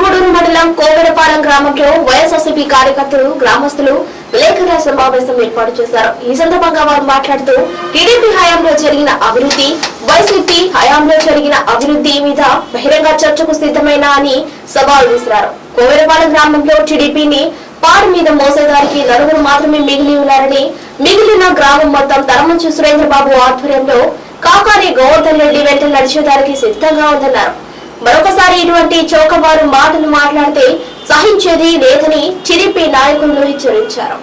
గూడూరు మండలం కోవెడపాలెం గ్రామంలో వైఎస్ఆర్సీపీ కార్యకర్తలు గ్రామస్తులు విలేకరుల సమావేశం ఏర్పాటు చేశారు. ఈ సందర్భంగా వారు మాట్లాడుతూ టీడీపీ హయాంలో జరిగిన అభివృద్ధి వైసీపీ హయాంలో జరిగిన అభివృద్ధి మీద బహిరంగ చర్చకు సిద్ధమైన అని సవాల్ విసిరారు. కోవెడపాలెం గ్రామంలో టీడీపీని పాడు మీద మోసేదానికి నలుగురు మాత్రమే మిగిలి ఉన్నారని మిగిలిన గ్రామం మొత్తం తరమంచు సురేంద్రబాబు ఆధ్వర్యంలో కాకాని గోవర్ధన్ రెడ్డి వెంట నడిచేదానికి సిద్ధంగా ఉందన్నారు. మరొకసారి ఇటువంటి చౌకబారు మాటలు మాట్లాడితే సహించేది లేదని టీడీపీ నాయకులు హెచ్చరించారు.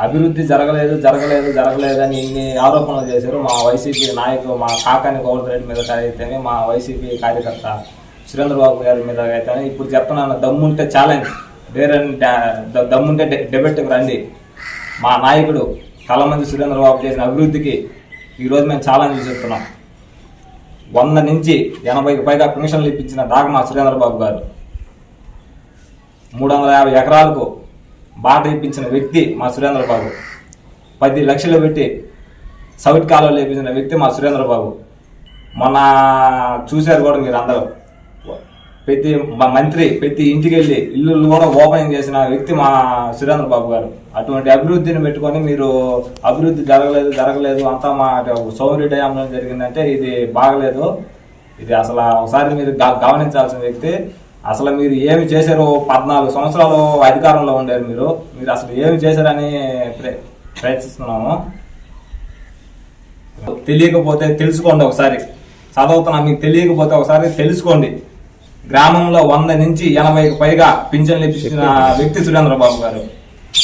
అభివృద్ధి జరగలేదు జరగలేదు జరగలేదు అని ఇన్ని ఆరోపణలు చేశారు మా వైసీపీ నాయకులు మా కాకాని గోవర్ధన్ మీద అయితేనే మా వైసీపీ కార్యకర్త సురేంద్రబాబు గారి మీద అయితేనే ఇప్పుడు చెప్తున్నాను దమ్ముంటే ఛాలెంజ్ వేరే దమ్ముంటే డె- డెబెట్కి రండి. మా నాయకుడు కలమంది సురేంద్రబాబు చేసిన అభివృద్ధికి ఈరోజు మేము ఛాలెంజ్ చెప్తున్నాం. వంద నుంచి ఎనభైకి పైగా పెన్షన్లు ఇప్పించిన దాకా మా సురేంద్రబాబు గారు. మూడు వందల యాభై ఎకరాలకు బాట ఇప్పించిన వ్యక్తి మా సురేంద్రబాబు. పది లక్షలు పెట్టి సౌత్ కాలువలు ఇప్పించిన వ్యక్తి మా సురేంద్రబాబు. మొన్న చూశారు కూడా మీరు అందరూ ప్రతి మా మంత్రి ప్రతి ఇంటికి వెళ్ళి ఇల్లు కూడా ఓపెనింగ్ చేసిన వ్యక్తి మా సురేంద్రబాబు గారు. అటువంటి అభివృద్ధిని పెట్టుకొని మీరు అభివృద్ధి జరగలేదు జరగలేదు అంతా మా సౌరి డ్యాంలో జరిగిందంటే ఇది బాగలేదు. ఇది అసలు ఒకసారి మీరు గమనించాల్సిన వ్యక్తి. అసలు మీరు ఏమి చేశారు పద్నాలుగు సంవత్సరాలు అధికారంలో ఉండారు మీరు. మీరు అసలు ఏమి చేశారని ప్రయత్నిస్తున్నాము. తెలియకపోతే తెలుసుకోండి ఒకసారి. చదువుతున్నా మీకు తెలియకపోతే ఒకసారి తెలుసుకోండి. గ్రామంలో వంద నుంచి ఎనభైకి పైగా పింఛన్లు ఇప్పించిన వ్యక్తి సురేంద్రబాబు గారు.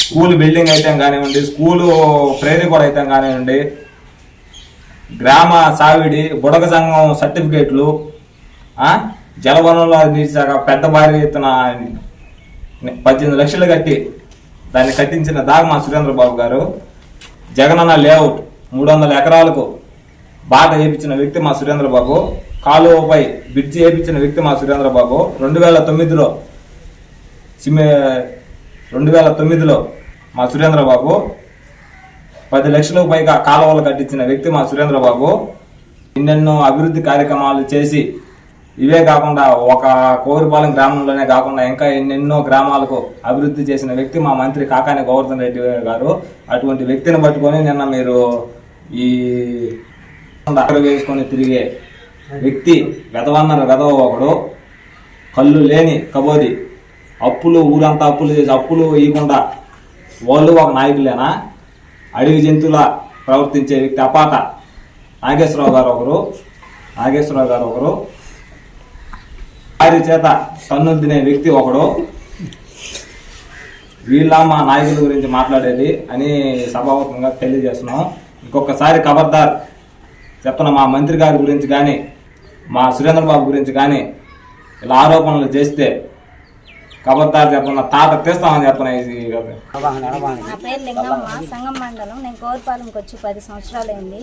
స్కూల్ బిల్డింగ్ అయితే కానివ్వండి స్కూలు ప్రేరేపడ అయితే కానివ్వండి గ్రామ సావిడి బుడగ సంఘం సర్టిఫికేట్లు జలవనంలో శాఖ పెద్ద భారీ ఎత్తున పద్దెనిమిది లక్షలు కట్టి దాన్ని కట్టించిన దాకా మా సురేంద్రబాబు గారు జగనన్న లేఅవుట్ మూడు వందల ఎకరాలకు బాట వేయించిన వ్యక్తి మా సురేంద్రబాబు. కాలువపై బ్రిడ్జి వేయించిన వ్యక్తి మా సురేంద్రబాబు రెండు వేల తొమ్మిదిలో సిమె రెండు వేల తొమ్మిదిలో మా సురేంద్రబాబు పది లక్షలకు పైగా కాలువలు కట్టించిన వ్యక్తి మా సురేంద్రబాబు. ఎన్నెన్నో అభివృద్ధి కార్యక్రమాలు చేసి ఇవే కాకుండా ఒక కోరిపాలెం గ్రామంలోనే కాకుండా ఇంకా ఎన్నెన్నో గ్రామాలకు అభివృద్ధి చేసిన వ్యక్తి మా మంత్రి కాకాని గోవర్ధన్ రెడ్డి గారు. అటువంటి వ్యక్తిని పట్టుకొని నిన్న మీరు ఈ వేసుకొని తిరిగే వ్యక్తి వెదవన్నారు వెదవ ఒకడు కళ్ళు లేని కబోది. అప్పులు ఊరంతా అప్పులు చేసి అప్పులు ఇవ్వకుండా వాళ్ళు ఒక నాయకులేనా? అడవి జంతువుల ప్రవర్తించే వ్యక్తి అపాట నాగేశ్వరరావు గారు ఒకరు నాగేశ్వరరావు గారు ఒకరు. వారి చేత తన్నులు తినే వ్యక్తి ఒకడు. వీళ్ళ మా నాయకుల గురించి మాట్లాడేది అని సభాముఖంగా తెలియజేస్తున్నాం. ఇంకొకసారి ఖబర్దార్ చెప్తున్న మా మంత్రి గారి గురించి కానీ మా సురేంద్రబాబు గురించి కానీ ఇలా ఆరోపణలు చేస్తే ఖబర్దార్ చెప్తున్నా తాట తీస్తామని ఇది నా పేరు లింగమ్మ సంగం మండలం. నేను కోరిపాలెంకి వచ్చి పది సంవత్సరాలు అయింది.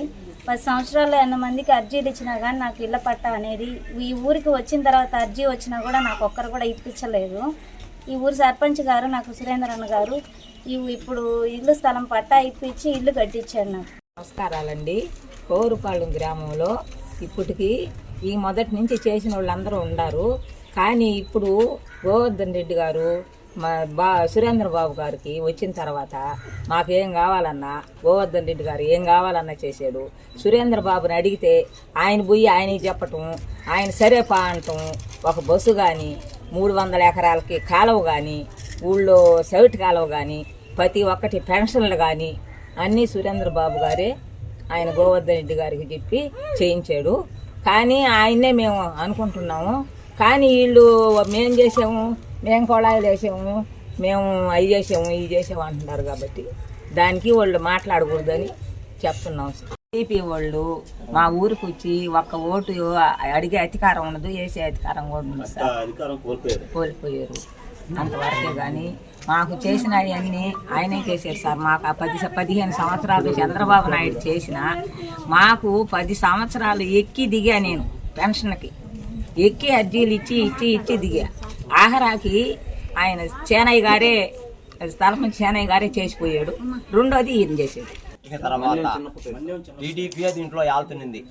పది సంవత్సరాలు ఎన్న మందికి అర్జీలు ఇచ్చినా కానీ నాకు ఇళ్ళ పట్ట అనేది ఈ ఊరికి వచ్చిన తర్వాత అర్జీ వచ్చినా కూడా నాకు ఒక్కరు కూడా ఇప్పించలేదు. ఈ ఊరి సర్పంచ్ గారు నాకు సురేంద్ర అన్న గారు ఈ ఇప్పుడు ఇల్లు స్థలం పట్టా ఇప్పించి ఇల్లు కట్టించారు నాకు. నమస్కారాలండి. కోరుపాళెం గ్రామంలో ఇప్పటికి ఈ మొదటి నుంచి చేసిన వాళ్ళందరూ ఉన్నారు కానీ ఇప్పుడు గోవర్ధన్ రెడ్డి గారు మా బా సురేంద్ర బాబు గారికి వచ్చిన తర్వాత మాకేం కావాలన్నా గోవర్ధన్ రెడ్డి గారు ఏం కావాలన్నా చేశాడు. సురేంద్ర బాబుని అడిగితే ఆయన పోయి ఆయనకి చెప్పటం ఆయన సరే పా అంటాం. ఒక బస్సు కానీ మూడు వందల ఎకరాలకి కాలువ కానీ ఊళ్ళో సౌట్ కాలువ కానీ ప్రతి ఒక్కటి పెన్షన్లు కానీ అన్నీ సురేంద్ర బాబు గారే ఆయన గోవర్ధన్ రెడ్డి గారికి చెప్పి చేయించాడు. కానీ ఆయన్నే మేము అనుకుంటున్నాము. కానీ వీళ్ళు మేం చేసాము మేము కొళాయిలు వేసాము మేము అవి చేసాము ఇవి చేసాము అంటున్నారు కాబట్టి దానికి వాళ్ళు మాట్లాడకూడదని చెప్తున్నాం టీపీ వాళ్ళు మా ఊరికి వచ్చి ఒక్క ఓటు అడిగే అధికారం ఉండదు వేసే అధికారం కూడా సార్. కోల్పోయారు. అంతవరకే కానీ మాకు చేసిన అవన్నీ ఆయనే చేశారు సార్. మాకు పది పదిహేను సంవత్సరాలు చంద్రబాబు నాయుడు చేసిన మాకు పది సంవత్సరాలు ఎక్కి దిగా నేను పెన్షన్కి. ఎక్కి అర్జీలు ఇచ్చి ఇచ్చి ఇచ్చి దిగా. ఆఖరాకి ఆయన చేనయ్య గారే స్థలం చేనయ్య గారే చేసిపోయాడు. రెండోది ఈయన చేసేది ఇక తర్వాత టీడీపీ దీంట్లో ఆలుతునింది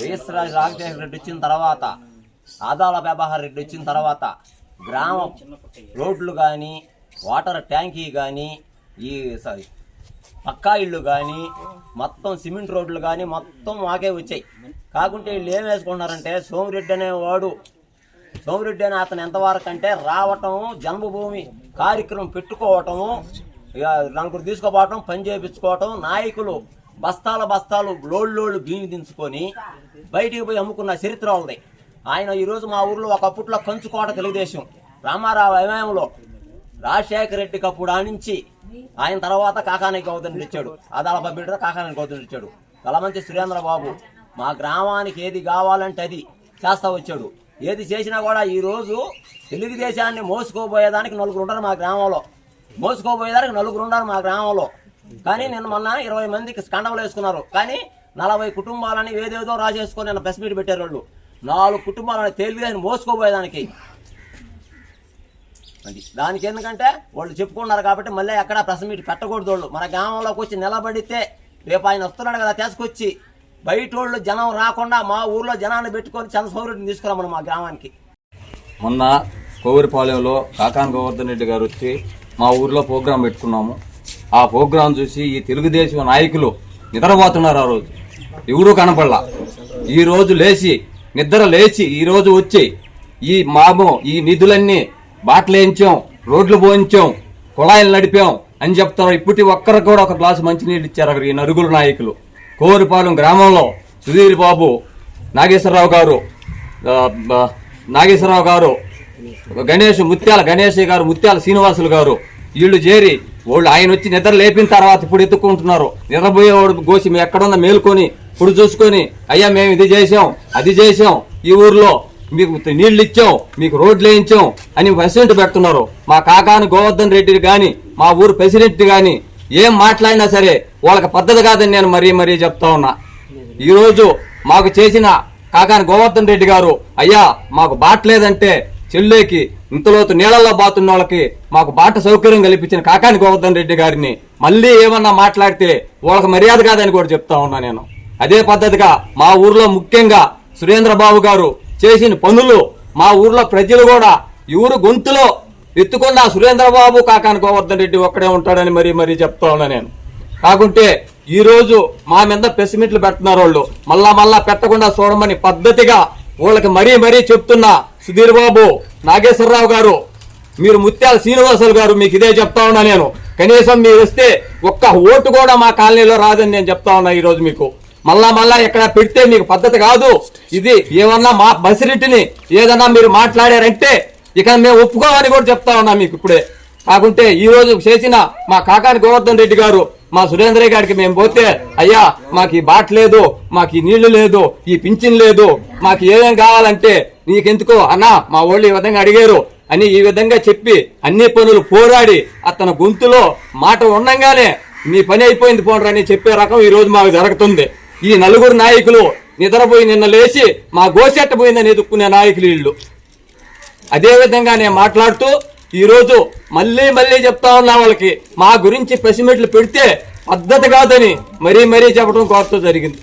వైఎస్ రాజశేఖర రెడ్డి వచ్చిన తర్వాత ఆదాల ప్రభాకర్ రెడ్డి వచ్చిన తర్వాత గ్రామం రోడ్లు కానీ వాటర్ ట్యాంకీ కానీ ఈ సారీ పక్కా ఇళ్ళు కానీ మొత్తం సిమెంట్ రోడ్లు కానీ మొత్తం మాకే వచ్చాయి. కాకుంటే వీళ్ళు ఏం వేసుకున్నారంటే సోమిరెడ్డి అనేవాడు. సోమిరెడ్డి అని అతను ఎంతవరకు అంటే రావటం జన్మభూమి కార్యక్రమం పెట్టుకోవటము ఇక నలుగురు తీసుకోపోవటం పని చేయించుకోవటం నాయకులు బస్తాల బస్తాలు లోళ్ళు లోళ్ళు బియ్యం దించుకొని బయటికి పోయి అమ్ముకున్న చరిత్ర ఉంది ఆయన ఈరోజు మా ఊర్లో ఒకప్పట్లో కంచుకోట తెలుగుదేశం. రామారావు అమయంలో రాజశేఖర రెడ్డికి అప్పుడు ఆనించి ఆయన తర్వాత కాకానికి గౌతమ్ ఇచ్చాడు అదాల బిడ్డ కాకానికి గౌతమ్ ఇచ్చాడు కలమంచి సురేంద్ర బాబు మా గ్రామానికి ఏది కావాలంటే అది చేస్తా వచ్చాడు. ఏది చేసినా కూడా ఈరోజు తెలుగుదేశాన్ని మోసుకోబోయేదానికి నలుగురు ఉండరు మా గ్రామంలో. మోసుకోబోయేదానికి నలుగురు ఉన్నారు మా గ్రామంలో. కానీ నిన్న మొన్న ఇరవై మందికి కండవలు వేసుకున్నారు. కానీ నలభై కుటుంబాలని ఏదేదో రాజేసుకొని నిన్న ప్రెస్ మీట్ పెట్టారు వాళ్ళు. నాలుగు కుటుంబాలని తెలుగుదేశం మోసుకోబోయేదానికి అది. దానికి ఎందుకంటే వాళ్ళు చెప్పుకున్నారు కాబట్టి మళ్ళీ ఎక్కడ ప్రెస్ మీట్ పెట్టకూడదు వాళ్ళు. మన గ్రామంలోకి వచ్చి నిలబడితే రేపు ఆయన వస్తున్నాడు కదా తీసుకొచ్చి బయట వాళ్ళు జనం రాకుండా మా ఊర్లో జనాన్ని పెట్టుకొని చంద్రశౌరెడ్డిని తీసుకురామను మా గ్రామానికి. మొన్న కోవిరిపాలెంలో కాకాన్ గోవర్ధన్ రెడ్డి గారు వచ్చి మా ఊర్లో ప్రోగ్రాం పెట్టుకున్నాము. ఆ ప్రోగ్రాం చూసి ఈ తెలుగుదేశం నాయకులు నిద్రపోతున్నారు ఆ రోజు. ఎవరూ కనపడలా. ఈ రోజు లేచి నిద్ర లేచి ఈరోజు వచ్చి ఈ మాము ఈ నిధులన్నీ బాటలేయించాం రోడ్లు పోయించాం కుళాయిలు నడిపాం అని చెప్తారు ఇప్పటి ఒక్కరికి కూడా ఒక గ్లాసు మంచినీళ్ళు ఇచ్చారు అక్కడ ఈ నరుగుల నాయకులు. కోరిపాలెం గ్రామంలో సుధీర్ బాబు నాగేశ్వరరావు గారు నాగేశ్వరరావు గారు గణేష్ ముత్యాల గణేష్ గారు ముత్యాల శ్రీనివాసులు గారు వీళ్ళు చేరి వాళ్ళు ఆయన వచ్చి నిద్ర లేపిన తర్వాత ఇప్పుడు ఎత్తుకుంటున్నారు నిద్రపోయేవాడు గోసి మేము ఎక్కడున్నా మేలుకొని ఇప్పుడు చూసుకొని అయ్యా మేము ఇది చేసాం అది చేసాం ఈ ఊర్లో మీకు నీళ్ళు ఇచ్చాం మీకు రోడ్లు వేయించాం అని ప్రెసిడెంట్ పెడుతున్నారు. మా కాకాని గోవర్ధన్ రెడ్డి కానీ మా ఊరు ప్రెసిడెంట్ కానీ ఏం మాట్లాడినా సరే వాళ్ళకి పద్ధతి కాదని నేను మరీ మరీ చెప్తా ఉన్నా. ఈరోజు మాకు చేసిన కాకాని గోవర్ధన్ రెడ్డి గారు అయ్యా మాకు బాట లేదంటే చెల్లెకి ఇంతలోతు నీళ్ళల్లో బాతున్న వాళ్ళకి మాకు బాట సౌకర్యం కల్పించిన కాకాని గోవర్ధన్ రెడ్డి గారిని మళ్ళీ ఏమన్నా మాట్లాడితే వాళ్ళకి మర్యాద కాదని కూడా చెప్తా ఉన్నా నేను. అదే పద్ధతిగా మా ఊర్లో ముఖ్యంగా సురేంద్ర బాబు గారు చేసిన పనులు మా ఊర్లో ప్రజలు కూడా ఎవరు ఊరు గొంతులో ఎత్తుకున్న సురేంద్రబాబు కాకాని గోవర్ధన్ రెడ్డి ఒక్కడే ఉంటాడని మరీ మరీ చెప్తా ఉన్నా నేను. కాకుంటే ఈరోజు మా మీద పెసిమిట్లు పెడుతున్నారు వాళ్ళు. మళ్ళా మళ్ళా పెట్టకుండా చూడమని పద్ధతిగా వాళ్ళకి మరీ మరీ చెప్తున్నా సుధీర్ బాబు నాగేశ్వరరావు గారు మీరు ముత్యాల శ్రీనివాసులు గారు మీకు ఇదే చెప్తా ఉన్నా నేను. కనీసం మీరు వస్తే ఒక్క ఓటు కూడా మా కాలనీలో రాదని నేను చెప్తా ఉన్నా ఈరోజు మీకు. మళ్ళా మళ్ళా ఎక్కడ పెడితే మీకు పద్ధతి కాదు. ఇది ఏమన్నా మా బసిరెడ్డిని ఏదన్నా మీరు మాట్లాడారంటే ఇక మేము ఒప్పుకోమని కూడా చెప్తా ఉన్నా మీకు ఇప్పుడే. కాకుంటే ఈ రోజు చేసిన మా కాకాని గోవర్ధన్ రెడ్డి గారు మా సురేంద్ర గారికి మేము పోతే అయ్యా మాకు ఈ బాట లేదు మాకు ఈ నీళ్ళు లేదు ఈ పింఛన్ లేదు మాకు ఏమేం కావాలంటే నీకెందుకు అన్నా మా వాళ్ళు ఈ విధంగా అడిగారు అని ఈ విధంగా చెప్పి అన్ని పనులు పోరాడి అతని గొంతులో మాట ఉండంగానే మీ పని అయిపోయింది పోండ్రని అని చెప్పే రకం ఈ రోజు మాకు జరుగుతుంది. ఈ నలుగురు నాయకులు నిద్రపోయి నిన్న లేచి మా గోసెట్ట పోయిందని ఎదుక్కునే నాయకులు వీళ్ళు. అదేవిధంగా నేను మాట్లాడుతూ ఈరోజు మళ్ళీ మళ్ళీ చెప్తా ఉన్నా వాళ్ళకి మా గురించి ప్రెస్ పెడితే పద్ధతి కాదని మరీ మరీ చెప్పడం కోరుతూ జరిగింది.